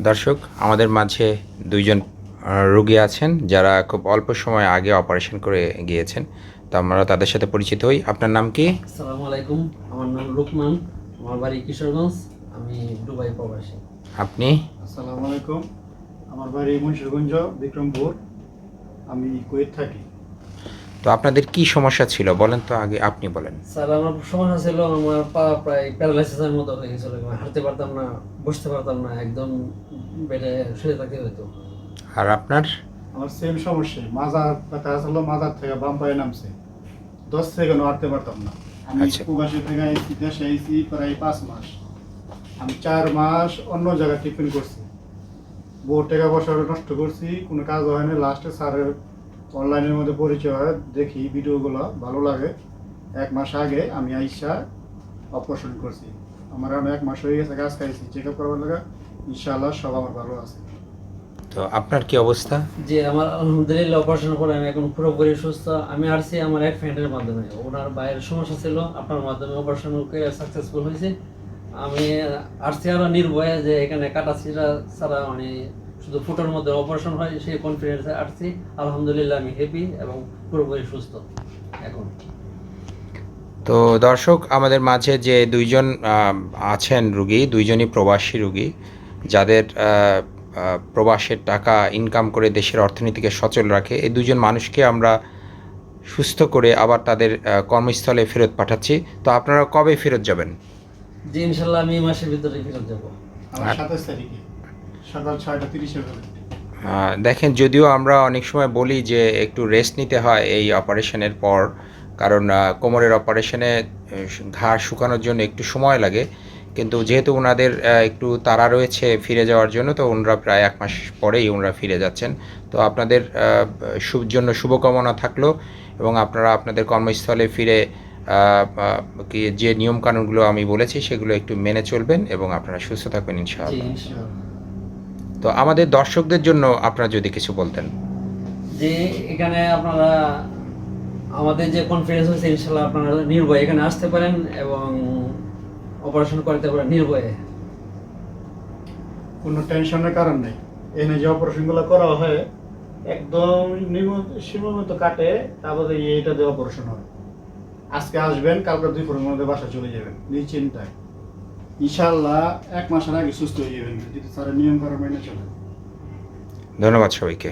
দর্শক আমাদের মাঝে দুইজন রোগী আছেন যারা খুব অল্প সময় আগে অপারেশন করে গিয়েছেন। তো আমরা তাদের সাথে পরিচিত হই। আপনার নাম কি? আসসালামু আলাইকুম। আমার নাম লুকমান আমার বাড়ি কিশোরগঞ্জ। আমি দুবাই প্রবাসী। আপনি? আসসালামু আলাইকুম। আমার বাড়ি মুন্সিরগঞ্জ বিক্রমপুর। আমি কুয়েত থাকি। তো আপনাদের কি সমস্যা ছিল? বলেন তো আগে আপনি বলেন। স্যার আমার সমস্যা ছিল আমার পা প্রায় প্যারালাইসিসের মতো হয়ে গেছিল। আমি হাঁটতে পারতাম না বসতে পারতাম না একদম বেডে শুয়ে থাকতে হতো আর আপনার? আমার সেম সমস্যা। মাজার ব্যথা আসলো মাজার থেকে বাম পায়ে নামছে। দশ সেকেন্ড হাঁটতে পারতাম না। আমি আচ্ছা। প্রবাসী থেকে আইসি দেশে আইসি প্রায় পাঁচ মাস। আমি চার মাস অন্য জায়গায় টিফিন করছি। বউ টাকা পয়সা নষ্ট করছি কোনো কাজ হয় না। লাস্টে স্যারের অনলাইনের মধ্যে পরিচয় হয় দেখি ভিডিওগুলো ভালো লাগে। এক মাস আগে আমি আইসা অপারেশন করছি। আমার এক মাস হয়ে গেছে কাজ খাইছি চেক আপ করার লাগে ইনশাআল্লাহ সব আমার ভালো আছে। তো আপনার কি অবস্থা? যে আমার আলহামদুলিল্লাহ অপারেশন করে আমি এখন পুরোপুরি সুস্থ। আমি আসছি আমার এক ফ্রেন্ডের মাধ্যমে। ওনার বাইরের সমস্যা ছিল আপনার মাধ্যমে অপারেশন করে সাকসেসফুল হয়েছে। আমি আসছি আরও নির্ভয়ে যে এখানে কাটাছিরা ছাড়া মানে শুধু ফুটোর মধ্যে অপারেশন হয় সেই কনফিডেন্সে আসছি। আলহামদুলিল্লাহ আমি হ্যাপি এবং পুরোপুরি সুস্থ এখন। তো দর্শক আমাদের মাঝে যে দুইজন আছেন রুগী দুইজনই প্রবাসী রুগী যাদের প্রবাসের টাকা ইনকাম করে দেশের অর্থনীতিকে সচল রাখে এই দুজন মানুষকে আমরা সুস্থ করে আবার তাদের কর্মস্থলে ফেরত পাঠাচ্ছি। তো আপনারা কবে ফেরত যাবেন? যে ইনশাল্লাহ আমি মাসের ভিতরে ফেরত যাব। আমার সাতাশ তারিখে। সকাল ছয়টা তিরিশে দেখেন যদিও আমরা অনেক সময় বলি যে একটু রেস্ট নিতে হয় এই অপারেশনের পর কারণ কোমরের অপারেশনে ঘাড় শুকানোর জন্য একটু সময় লাগে। কিন্তু যেহেতু ওনাদের একটু তাড়া রয়েছে ফিরে যাওয়ার জন্য তো ওনারা প্রায় এক মাস পরেই ওনারা ফিরে যাচ্ছেন। তো আপনাদের জন্য শুভকামনা থাকল এবং আপনারা আপনাদের কর্মস্থলে ফিরে যে নিয়মকানুনগুলো আমি বলেছি সেগুলো একটু মেনে চলবেন এবং আপনারা সুস্থ থাকবেন ইনশাআল্লাহ। তো আমাদের দর্শকদের জন্য আপনারা যদি কিছু বলতেন। যে এখানে আপনারা আমাদের যে কনফারেন্স হয়েছে ইনশাল্লাহ আপনারা নির্ভয়ে এখানে আসতে পারেন এবং অপারেশন করতে পারেন নির্ভয়ে। কোনো টেনশনের কারণ নেই। এনে যে অপারেশনগুলো করা হয় একদম নিয়মিত সীমার কাটে তারপরে এইটা দিয়ে অপারেশন হয়। আজকে আসবেন কালকে দুই ফোরের মধ্যে বাসা চলে যাবেন নিশ্চিন্তায়। ইনশাল্লাহ এক মাসের আগে সুস্থ হয়ে যাবেন। যদি তারা নিয়ম করা মেনে চলে। ধন্যবাদ সবাইকে।